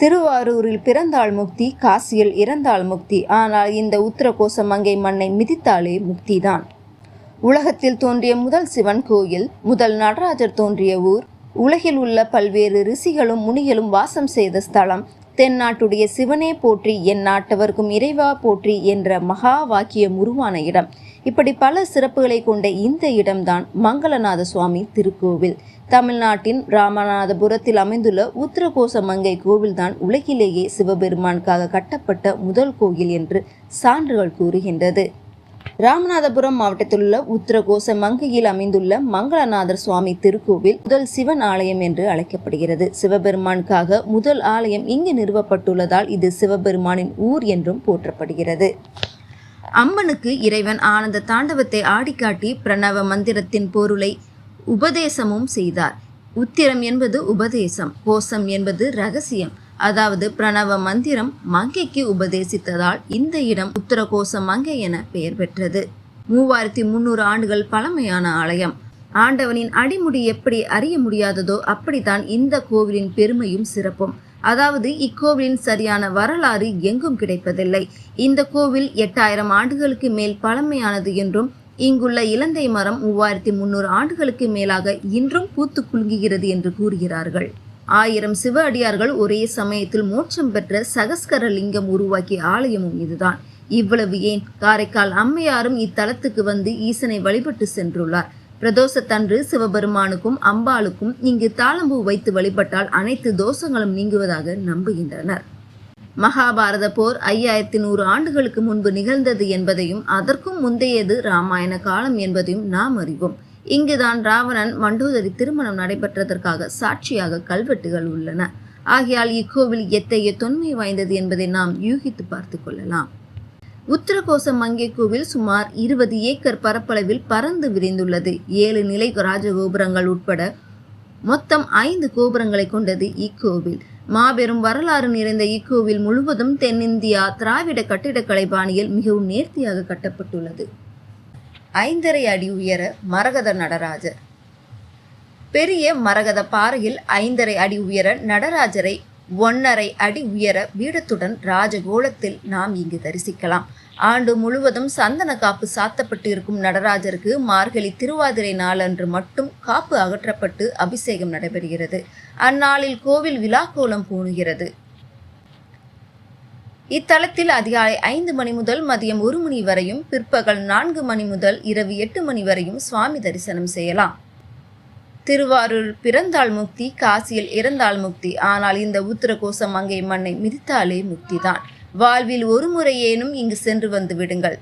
திருவாரூரில் பிறந்தாள் முக்தி காசியில் இறந்தாள் முக்தி. ஆனால் இந்த உத்தரகோச மங்கை மண்ணை மிதித்தாலே முக்திதான். உலகத்தில் தோன்றிய முதல் சிவன் கோயில் முதல் நடராஜர் தோன்றிய ஊர். உலகில் உள்ள பல்வேறு ரிஷிகளும் முனிகளும் வாசம் செய்த ஸ்தலம். தென்னாட்டுடைய சிவனே போற்றி என் நாட்டவர்க்கும் இறைவா போற்றி என்ற மகா வாக்கியம் உருவான இடம். இப்படி பல சிறப்புகளை கொண்ட இந்த இடம்தான் மங்களநாத சுவாமி திருக்கோவில். தமிழ்நாட்டின் ராமநாதபுரத்தில் அமைந்துள்ள உத்தரகோச மங்கை கோவில்தான் உலகிலேயே சிவபெருமானுக்காக கட்டப்பட்ட முதல் கோயில் என்று சான்றுகள் கூறுகின்றது. ராமநாதபுரம் மாவட்டத்தில் உள்ள உத்தரகோச மங்கையில் அமைந்துள்ள மங்களநாதர் சுவாமி திருக்கோவில் முதல் சிவன் ஆலயம் என்று அழைக்கப்படுகிறது. சிவபெருமானுக்காக முதல் ஆலயம் இங்கு நிறுவப்பட்டுள்ளதால் இது சிவபெருமானின் ஊர் என்றும் போற்றப்படுகிறது. அம்மனுக்கு இறைவன் ஆனந்த தாண்டவத்தை ஆடிக்காட்டி பிரணவ மந்திரத்தின் பொருளை உபதேசமும் செய்தார். உத்திரம் என்பது உபதேசம் கோஷம் என்பது ரகசியம். அதாவது பிரணவ மந்திரம் மங்கைக்கு உபதேசித்ததால் இந்த இடம் உத்தரகோச மங்கை என பெயர் பெற்றது. மூவாயிரத்தி முன்னூறு ஆண்டுகள் பழமையான ஆலயம். ஆண்டவனின் அடிமுடி எப்படி அறிய முடியாததோ அப்படித்தான் இந்த கோவிலின் பெருமையும் சிறப்பும். அதாவது இக்கோவிலின் சரியான வரலாறு எங்கும் கிடைப்பதில்லை. இந்த கோவில் எட்டாயிரம் ஆண்டுகளுக்கு மேல் பழமையானது என்றும் இங்குள்ள இலந்தை மரம் மூவாயிரத்தி முன்னூறு ஆண்டுகளுக்கு மேலாக இன்றும் பூத்து குலுங்குகிறது என்று கூறுகிறார்கள். ஆயிரம் சிவ அடியார்கள் ஒரே சமயத்தில் மோட்சம் பெற்ற சகஸ்கர லிங்கம் உருவாக்கிய ஆலயமும் இதுதான். இவ்வளவு ஏன்? காரைக்கால் அம்மையாரும் இத்தலத்துக்கு வந்து ஈசனை வழிபட்டு சென்றுள்ளார். பிரதோஷத்தன்று சிவபெருமானுக்கும் அம்பாளுக்கும் இங்கு தாளம்பூ வைத்து வழிபட்டால் அனைத்து தோஷங்களும் நீங்குவதாக நம்புகின்றனர். மகாபாரத போர் ஐயாயிரத்தி நூறு ஆண்டுகளுக்கு முன்பு நிகழ்ந்தது என்பதையும் அதற்கும் முந்தையது ராமாயண காலம் என்பதையும் நாம் அறிவோம். இங்குதான் ராவணன் மண்டோதரி திருமணம் நடைபெற்றதற்காக சாட்சியாக கல்வெட்டுகள் உள்ளன. ஆகையால் இக்கோவில் எத்தகைய தொன்மை வாய்ந்தது என்பதை நாம் யூகித்து பார்த்து கொள்ளலாம். உத்தரகோச மங்கை கோவில் சுமார் இருபது ஏக்கர் பரப்பளவில் பறந்து விரிந்துள்ளது. ஏழு நிலை ராஜகோபுரங்கள் உட்பட மொத்தம் ஐந்து கோபுரங்களை கொண்டது இக்கோவில். மாபெரும் வரலாறு நிறைந்த இக்கோவில் முழுவதும் தென்னிந்தியா திராவிட கட்டிடக்கலை பாணியில் மிகவும் நேர்த்தியாக கட்டப்பட்டுள்ளது. ஐந்தரை அடி உயர மரகத நடராஜர். பெரிய மரகத பாறையில் ஐந்தரை அடி உயர நடராஜரை ஒன்னரை அடி உயர வீடத்துடன் ராஜகோலத்தில் நாம் இங்கு தரிசிக்கலாம். ஆண்டு முழுவதும் சந்தன காப்பு சாத்தப்பட்டு இருக்கும் நடராஜருக்கு மார்கழி திருவாதிரை நாளன்று மட்டும் காப்பு அகற்றப்பட்டு அபிஷேகம் நடைபெறுகிறது. அந்நாளில் கோவில் விழாக்கோலம் பூணுகிறது. இத்தலத்தில் அதிகாலை ஐந்து மணி முதல் மதியம் ஒரு மணி வரையும் பிற்பகல் நான்கு மணி முதல் இரவு எட்டு மணி வரையும் சுவாமி தரிசனம் செய்யலாம். திருவாரூர் பிறந்தாள் முக்தி காசியில் இறந்தாள் முக்தி. ஆனால் இந்த உத்தரகோச மங்கை மண்ணை மிதித்தாலே முக்திதான். வாழ்வில் ஒரு முறையேனும் இங்கு சென்று வந்து விடுங்கள்.